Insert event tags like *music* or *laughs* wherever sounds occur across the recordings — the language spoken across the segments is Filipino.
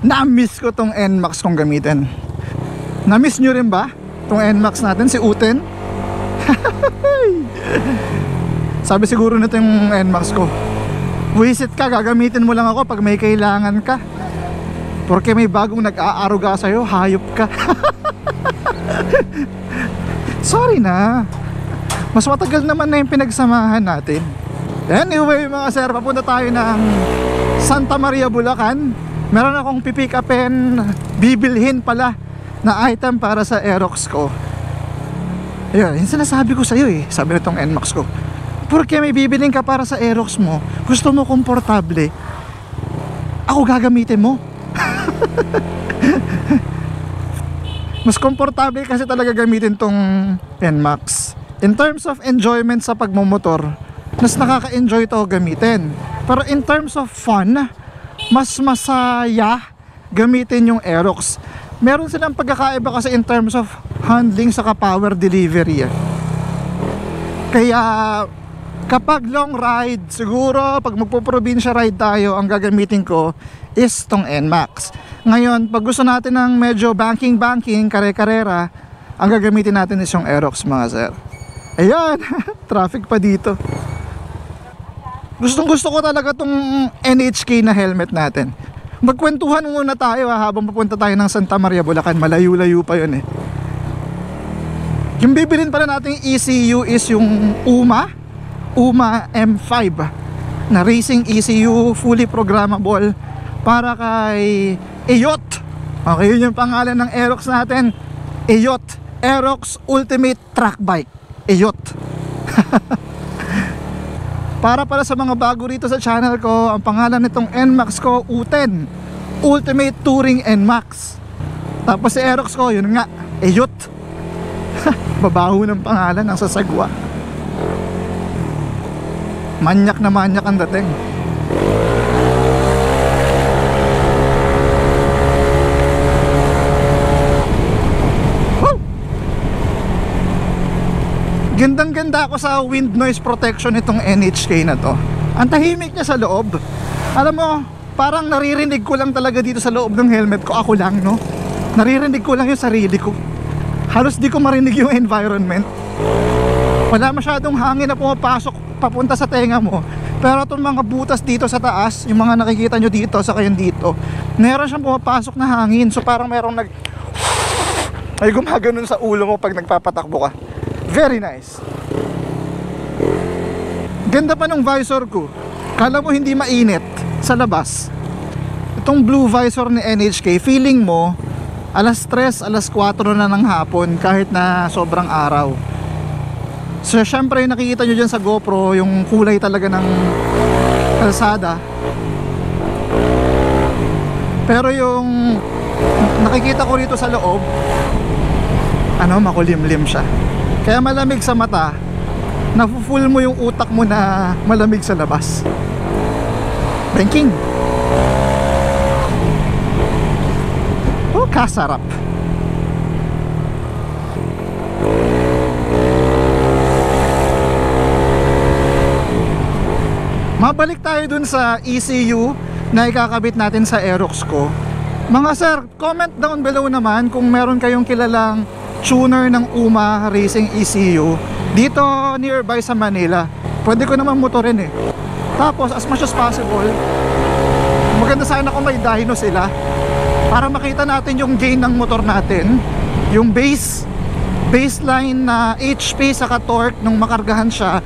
Na-miss ko tong NMAX kong gamitin. Na-miss nyo rin ba? Tong NMAX natin, si Uten? *laughs* Sabi siguro nito yung NMAX ko. Visit ka, gagamitin mo lang ako pag may kailangan ka. Porque may bagong nag-aaruga sa'yo, hayop ka. *laughs* Sorry na. Mas matagal naman na yung pinagsamahan natin. Anyway mga sir, papunta tayo ng Santa Maria, Bulacan. Meron akong pipick upin, bibilhin pala na item para sa Aerox ko. Ayun, yung sinasabi ko sa'yo eh, sabi nitong NMAX ko. Porque may bibiling ka para sa Aerox mo, gusto mo komportable, ako gagamitin mo. *laughs* Mas komportable kasi talaga gamitin tong NMAX. In terms of enjoyment sa pagmumotor, mas nakaka-enjoy to gamitin. Pero in terms of fun, mas masaya gamitin yung Aerox. Meron silang pagkakaiba kasi in terms of handling sa power delivery. eh. Kaya kapag long ride, siguro pag magpo-probinsya ride tayo, ang gagamitin ko is tong NMAX. Ngayon, pag gusto natin ng medyo banking-banking, kare-karera, ang gagamitin natin is yung Aerox mga sir. Ayan, *laughs* traffic pa dito. Gustong gusto ko talaga tong NHK na helmet natin. Magkwentuhan muna tayo ha, habang papunta tayo ng Santa Maria, Bulacan. Malayo-layo pa yun eh. Yung bibilin pala nating ECU is yung UMA UMA M5 na racing ECU fully programmable para kay Eyot okay yun yung pangalan ng Aerox natin Eyot Aerox Ultimate Track Bike Eyot *laughs* para pala sa mga bago rito sa channel ko ang pangalan nitong NMAX ko Uten Ultimate Touring NMAX tapos si Aerox ko yun nga Eyot *laughs* babaho ng pangalan ng sasagwa manyak na manyak ang dating. Woo! Ganda ako sa wind noise protection itong NHK na to. Ang tahimik niya sa loob. Alam mo parang naririnig ko lang talaga dito sa loob ng helmet ko. Ako lang no? Naririnig ko lang yung sarili ko. Halos di ko marinig yung environment. Wala masyadong hangin na pumapasok papunta sa tenga mo. Pero itong mga butas dito sa taas yung mga nakikita nyo dito sa kayon dito meron siyang pumapasok na hangin. So parang merong nag ay gumaganon sa ulo mo pag nagpapatakbo ka. Very nice ganda pa ng visor ko. Kala mo hindi mainit sa labas. Itong blue visor ni NHK feeling mo alas 3, alas 4 na ng hapon kahit na sobrang araw. So syempre nakikita nyo dyan sa GoPro yung kulay talaga ng kalsada. Pero yung nakikita ko rito sa loob Ano makulimlim siya. Kaya malamig sa mata Nafu-full mo yung utak mo na malamig sa labas. Banking. Oh kasarap. Mabalik tayo dun sa ECU na ikakabit natin sa Aerox ko. Mga sir, comment down below naman kung meron kayong kilalang tuner ng UMA Racing ECU dito nearby sa Manila. Pwede ko naman motorin eh. Tapos as much as possible, maganda sana kung may dyno sila para makita natin yung gain ng motor natin, yung base baseline na HP sa torque nung makargahan siya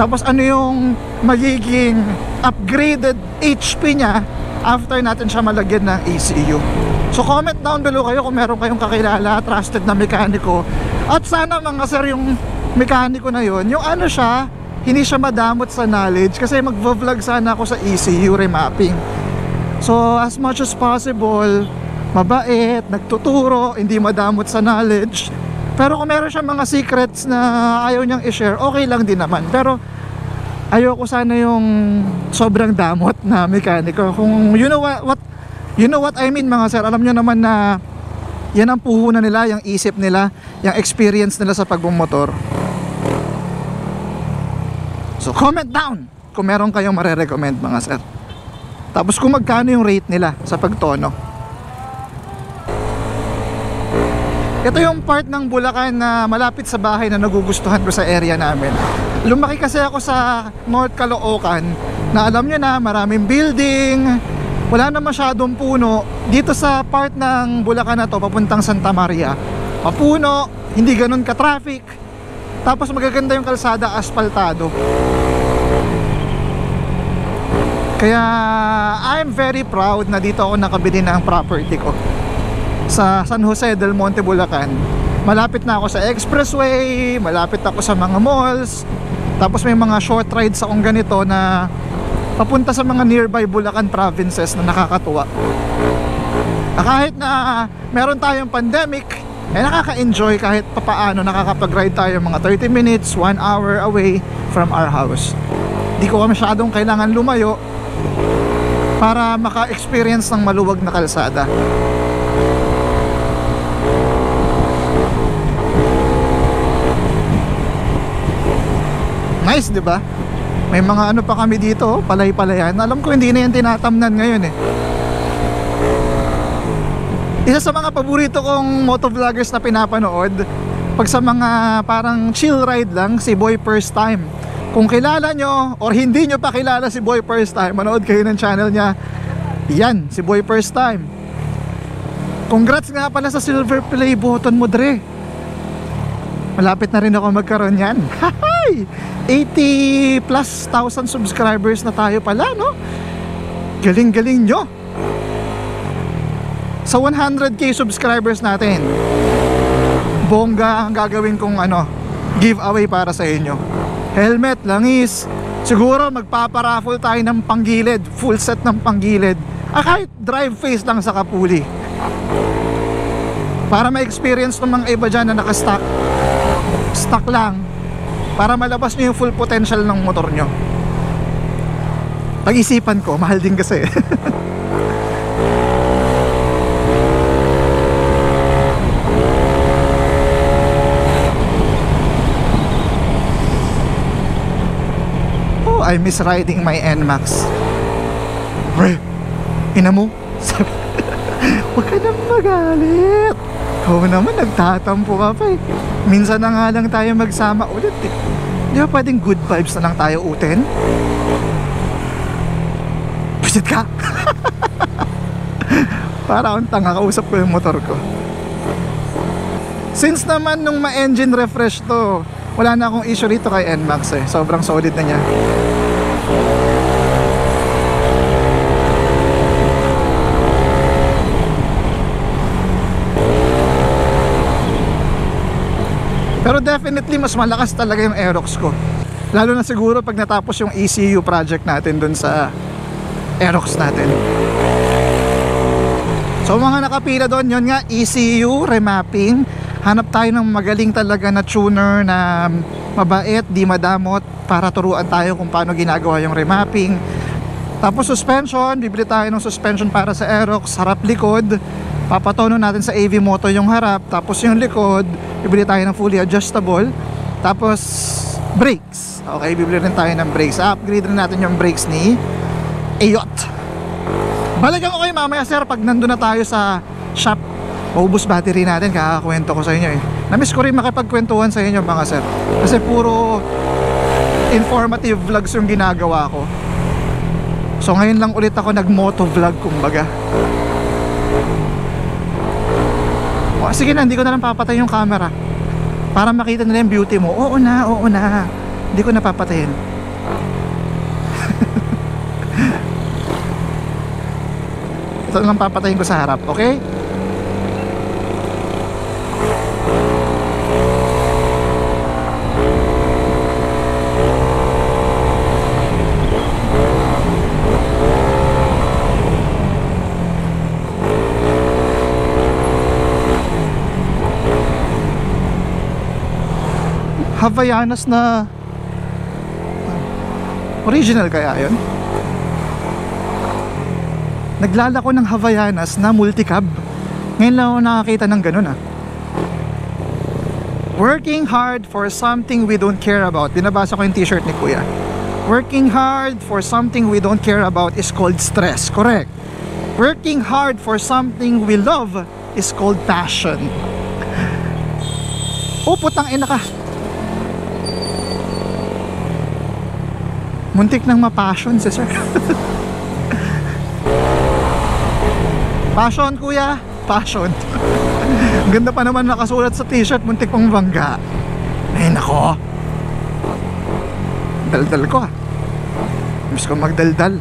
tapos ano yung magiging upgraded HP niya after natin siya malagyan ng ECU. So comment down below kayo kung meron kayong kakilala, trusted na mekaniko. At sana mga sir yung mekaniko na yon, yung ano siya, hindi siya madamot sa knowledge kasi magvo-vlog sana ako sa ECU remapping. So as much as possible, mabait, nagtuturo, hindi madamot sa knowledge. Pero kung meron siyang mga secrets na ayaw niyang i-share, okay lang din naman. Pero ayoko sana yung sobrang damot na mekaniko. Kung you know what, what you know what I mean mga sir, alam niyo naman na yan ang puhunan nila, yung isip nila, yung experience nila sa pagbumotor. So comment down kung meron kayong marerecommend mga sir. Tapos kung magkano yung rate nila sa pagtono. Ito yung part ng Bulacan na malapit sa bahay na nagugustuhan ko sa area namin. Lumaki kasi ako sa North Caloocan na alam nyo na maraming building, wala na masyadong puno. Dito sa part ng Bulacan na to papuntang Santa Maria, mapuno, hindi ganun ka-traffic. Tapos magaganda yung kalsada, aspaltado. Kaya I'm very proud na dito ako nakabili ng property ko sa San Jose del Monte, Bulacan. Malapit na ako sa expressway, malapit ako sa mga malls. Tapos may mga short rides akong ganito na papunta sa mga nearby Bulacan provinces na nakakatuwa. Ah, kahit na meron tayong pandemic, eh nakaka-enjoy kahit papaano nakakapag-ride tayo mga 30 minutes, 1 hour away from our house. Di ko masyadong kailangan lumayo para maka-experience ng maluwag na kalsada. Nice, 'di ba? May mga ano pa kami dito, oh, palay-palayan. Alam ko hindi na yan tinatamnan ngayon eh. Isa sa mga paborito kong motovloggers na pinapanood, pag sa mga parang chill ride lang, si Boy First Time. Kung kilala nyo or hindi nyo pa kilala si Boy First Time, manood kayo ng channel niya. Yan, si Boy First Time. Congrats nga pala sa silver play button mo, Dre. Malapit na rin ako magkaroon yan. *laughs* Hay! 80 plus thousand subscribers na tayo pala, no? Galing-galing nyo. Sa 100k subscribers natin, bongga ang gagawin kong ano, giveaway para sa inyo. Helmet, langis, siguro magpaparaffle tayo ng panggilid, full set ng panggilid. Ah, kahit drive face lang sa kapuli. Para ma-experience ng mga iba dyan na nakastock. Stock lang para malabas nyo yung full potential ng motor nyo pag-isipan ko, mahal din kasi *laughs* I miss riding my NMAX Pre, ina mo Huwag ka nang magalit Oo naman, nagtatampo ka pa eh. Minsan na nga lang tayo magsama ulit eh. Di ba pwedeng good vibes na lang tayo utin? Pisit ka! *laughs* Para akong tanga, kausap ko yung motor ko. Since naman nung ma-engine refresh to, wala na akong issue rito kay NMAX eh. Sobrang solid na niya. Pero definitely mas malakas talaga yung Aerox ko. Lalo na siguro pag natapos yung ECU project natin dun sa Aerox natin. So mga nakapila doon, yun nga ECU, remapping. Hanap tayo ng magaling talaga na tuner na mabait, di madamot para turuan tayo kung paano ginagawa yung remapping. Tapos suspension, bibili tayo ng suspension para sa Aerox, harap likod. Papatono natin sa AV Moto yung harap, tapos yung likod, bibili tayo ng fully adjustable. Tapos brakes. Okay bibili rin tayo ng brakes. Upgrade rin natin yung brakes ni Ayot balikan ko kayo mamaya sir pag nandun na tayo sa shop. Maubos battery natin kakakwento ko sa inyo eh. Namiss ko rin makipagkwentuhan sa inyo mga sir. Kasi puro informative vlogs yung ginagawa ko. So ngayon lang ulit ako nag moto vlog kumbaga O, sige na, hindi ko na lang papatay yung camera. Para makita nila yung beauty mo. Oo na, oo na. Hindi ko na papatayin. *laughs* Ito lang papatayin ko sa harap, okay? Havaianas na original kaya yun? Naglalako ng Havaianas na multicab Ngayon lang ako nakakita ng ganun ah Working hard for something we don't care about Binabasa ko yung t-shirt ni Kuya Working hard for something we don't care about is called stress. Correct. Working hard for something we love is called passion. Oh, putang ina ka. Muntik nang ma-passion si sir. passion, kuya. Passion. Ganda pa naman nakasulat sa t-shirt, muntik pang bangga. Ay, nako. Daldal ko ah. Miss ko magdaldal.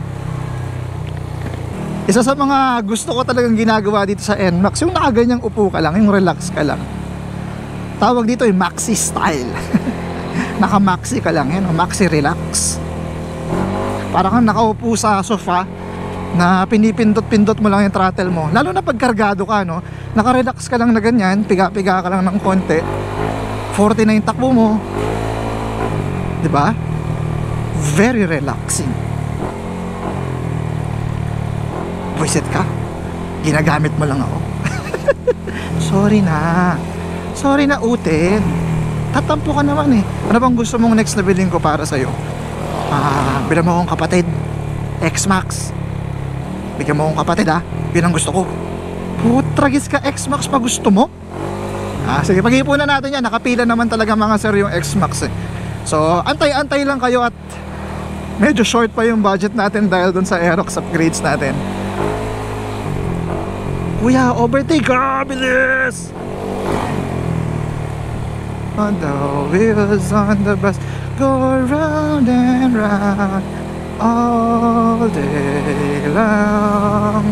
Isa sa mga gusto ko talagang ginagawa dito sa NMAX, yung nakaganyang upo ka lang, yung relax ka lang. Tawag dito ay maxi style. *laughs* Naka-maxi ka lang yan, maxi relax. Parang kang nakaupo sa sofa na pinipindot-pindot mo lang yung throttle mo. Lalo na pag kargado ka, no? Naka-relax ka lang na ganyan, piga-piga ka lang ng konti. 49 takbo mo. 'Di ba? Very relaxing. Buisit ka. Ginagamit mo lang ako. *laughs* Sorry na. Sorry na utin. Tatampo ka naman eh. Ano bang gusto mong next na bilhin ko para sa'yo? Ah, bilang mo akong kapatid. X-Max. Bigyan mo akong kapatid ah. Yun ang gusto ko. Putragis ka X-Max pa gusto mo? Ah, sige, pag-iipunan natin yan. Nakapila naman talaga mga sir yung X-Max eh. So, antay-antay lang kayo at medyo short pa yung budget natin dahil dun sa Aerox upgrades natin. Kuya, overtake ka! Bilis! On the wheels on the bus Go round and round All day long.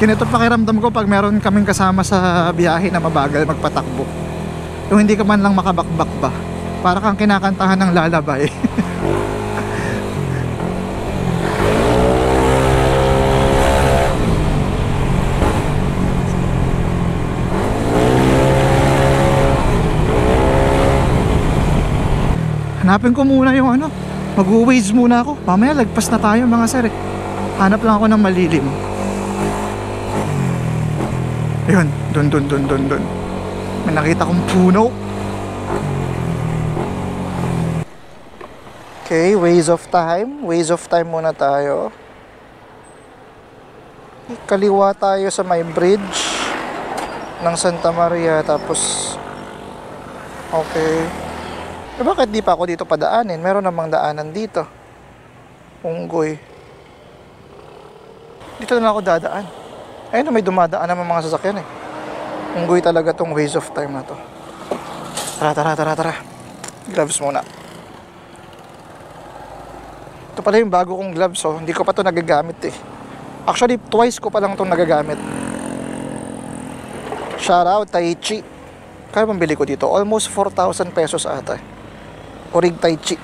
Ganito pakiramdam ko pag meron kaming kasama sa biyahe na mabagal magpatakbo. Yung hindi ka man lang makabakbak ba? Para kang kinakantahan ng lalabay *laughs* Hanapin ko muna yung ano. Mag-waze muna ako. Mamaya lagpas na tayo mga sir eh. Hanap lang ako ng malilim Ayun, dun dun dun dun dun. May nakita kong puno. Okay, ways of time. Ways of time muna tayo. Kaliwa tayo sa may bridge ng Santa Maria. Tapos okay eh bakit di pa ako dito padaanin? Meron namang daanan dito. Unggoy. Dito na ako dadaan. Ayun na may dumadaan naman mga sasakyan eh. Unggoy talaga tong ways of time na to. Tara, tara, tara, tara. Gloves muna. Ito pala yung bago kong gloves oh. Hindi ko pa to nagagamit eh. Actually, twice ko pa lang itong nagagamit. Shout out, Taichi. Kaya pambili ko dito? Almost 4,000 pesos ata eh. Orig Tai Chi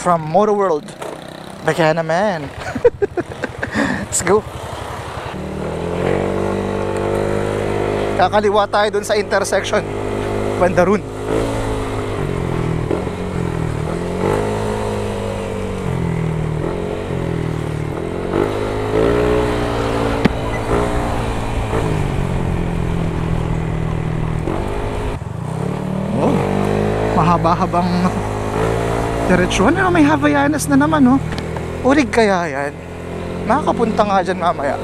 from Moto World. Baka naman. *laughs* Let's go. Kakaliwa tayo dun sa intersection. Banda ron. Oh, mahaba-habang diretsyon. Ano, may Havaianas na naman, no? Urig kaya yan. Makakapunta nga dyan mamaya.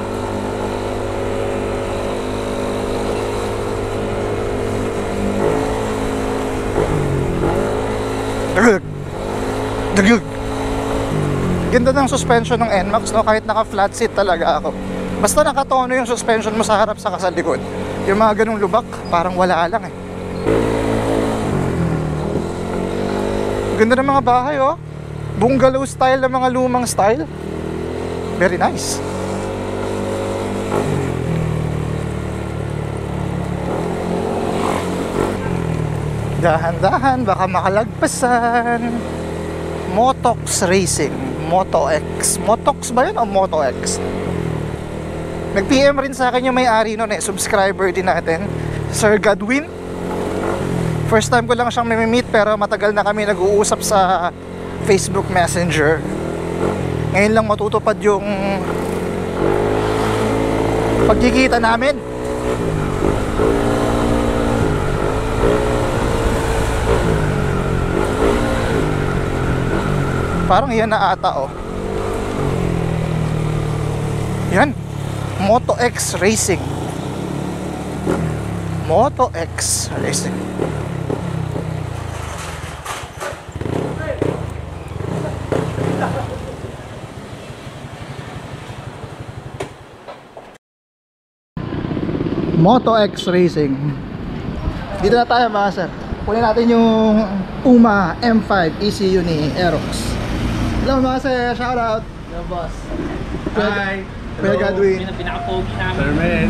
Ganda ng suspension ng NMAX, no? Kahit naka-flat seat talaga ako. Basta nakatono yung suspension mo sa harap sa kasalikod. Yung mga ganung lubak, parang wala lang eh. Ganda ng mga bahay oh. Bungalow style ng mga lumang style. Very nice. Dahan-dahan, baka makalagpasan. Motox Racing. Moto X. Motox ba yun o Moto X? Nag-PM rin sa akin yung may-ari nun eh. Subscriber din natin. Sir Godwin. First time ko lang siyang may-meet pero matagal na kami nag-uusap sa Facebook Messenger. Ngayon lang matutupad yung pagkikita namin. Parang yan na ata oh. Yan. Moto X Racing. Moto X Racing. Moto X Racing. Dito na tayo mga sir. Kunin natin yung Puma M5 ECU ni Aerox. Hello mga sir, shout out. Yo, boss. Hi. Kuya Godwin. Pinaka-pogi namin. Sir Men.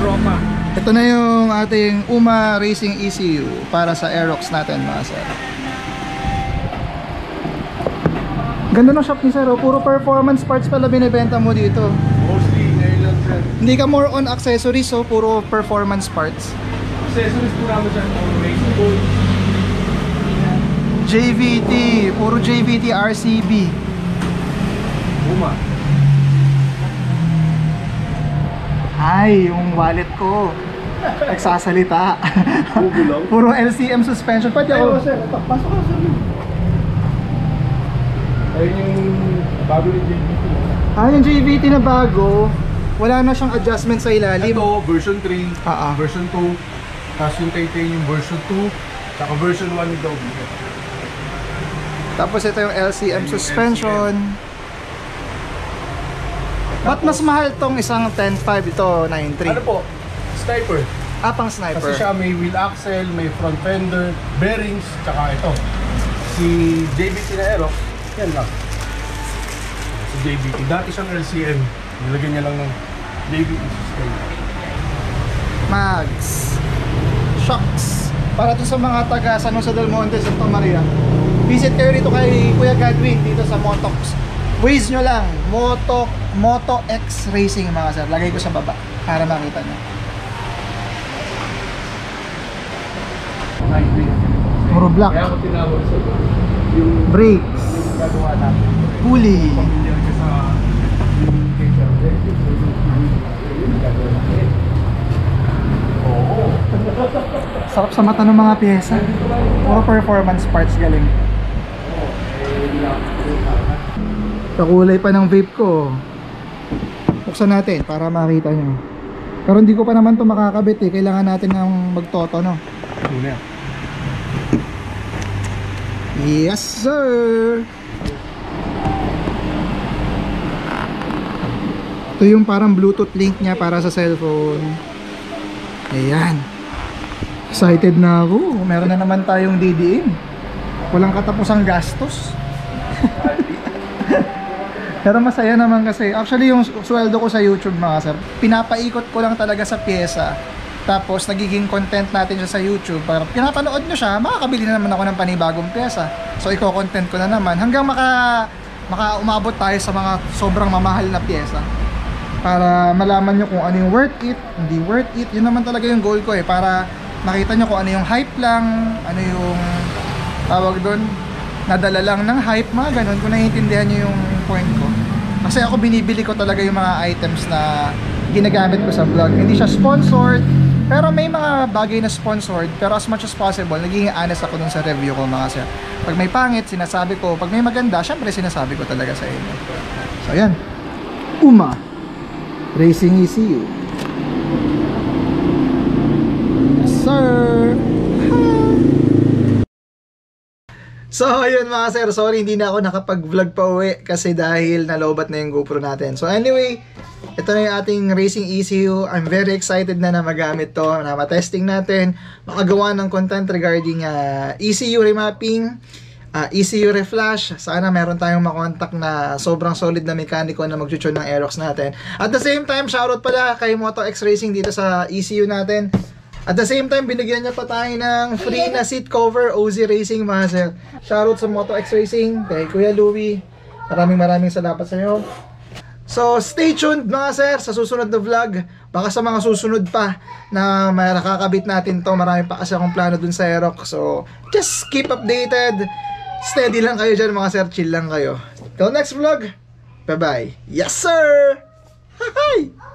Tropa. Ito na yung ating UMA Racing ECU para sa Aerox natin mga sir. Ganda ng shop ni sir, oh. puro performance parts pala binibenta mo dito. Sir. Hindi ka more on accessories, so puro performance parts. Accessories po namin sir. Full. JVT, puro JVT RCB. Puma. Ay, yung wallet ko. *laughs* Nagsasalita. Puro LCM *laughs* suspension. Pwede ako. sir. Pasok ka sir. Ayun yung bago ni JBT. Ah, yung JVT na bago, wala na siyang adjustment sa ilalim. Ito, version 3, Ah, ah. version 2, tapos yung titanium version 2, saka version 1 ni Dobby. Tapos ito yung LCM suspension. Ba't mas mahal tong isang 10.5 ito 9.3? Ano po? Sniper. Ah, pang Kasi sniper. siya may wheel axle, may front fender, bearings, tsaka ito. Si JBT na Aerox, yan lang. Si JBT. Dati siyang LCM. Nilagyan niya lang ng JBT system. Mags. Shocks. Para to sa mga taga San Jose del Monte, Santa Maria. Visit kayo dito kay Kuya Godwin dito sa Motox. Waze nyo lang, Moto, Moto X Racing mga sir. Lagay ko sa baba para makita nyo. Puro black. Kaya ako tinawag sa yung Brakes. Pulley. Pamilyar ka sa yung kay Sir Jeff, yung gagawa natin. Oo. Sarap sa mata ng mga pyesa. Puro performance parts galing. Kakulay pa ng vape ko. Buksan natin para makita nyo. Pero hindi ko pa naman to makakabit eh. Kailangan natin ng magtoto no. Yan. Yes sir! Ito yung parang bluetooth link niya para sa cellphone. Ayan. Excited na ako. Meron na naman tayong DDM. Walang katapusang gastos. *laughs* Pero masaya naman kasi. Actually yung sweldo ko sa YouTube mga sir, pinapaikot ko lang talaga sa pyesa. Tapos nagiging content natin siya sa YouTube. Para pinapanood nyo siya, makakabili na naman ako ng panibagong pyesa. So iko-content ko na naman hanggang maka maka umabot tayo sa mga sobrang mamahal na pyesa. Para malaman nyo kung ano yung worth it, hindi worth it. Yun naman talaga yung goal ko eh. Para makita nyo kung ano yung hype lang, ano yung tawag doon, nadala lang ng hype, mga ganun. Kung naiintindihan nyo yung point ko. Kasi ako binibili ko talaga yung mga items na ginagamit ko sa vlog. Hindi siya sponsored, pero may mga bagay na sponsored. Pero as much as possible, naging honest ako dun sa review ko mga sir. Pag may pangit, sinasabi ko. Pag may maganda, syempre sinasabi ko talaga sa inyo. So ayan. Uma. Racing ECU. Yes, sir. So, ayun mga sir, sorry hindi na ako nakapag-vlog pa uwi kasi dahil nalobat na yung GoPro natin. So anyway, ito na yung ating racing ECU. I'm very excited na na magamit to, na matesting natin, makagawa ng content regarding uh, ECU remapping, uh, ECU reflash. Sana meron tayong makontak na sobrang solid na mekaniko na mag-tune ng Aerox natin. At the same time, shoutout pala kay Moto X Racing dito sa ECU natin. At the same time, binigyan niya pa tayo ng free na seat cover OZ Racing sir. Shoutout sa Moto X Racing, kay Kuya Louie. Maraming maraming salamat sa iyo. So, stay tuned mga sir sa susunod na vlog. Baka sa mga susunod pa na may nakakabit natin to. Marami pa kasi akong plano dun sa Aerox. So, just keep updated. Steady lang kayo dyan mga sir. Chill lang kayo. Till next vlog. Bye-bye. Yes sir! *laughs* Hi!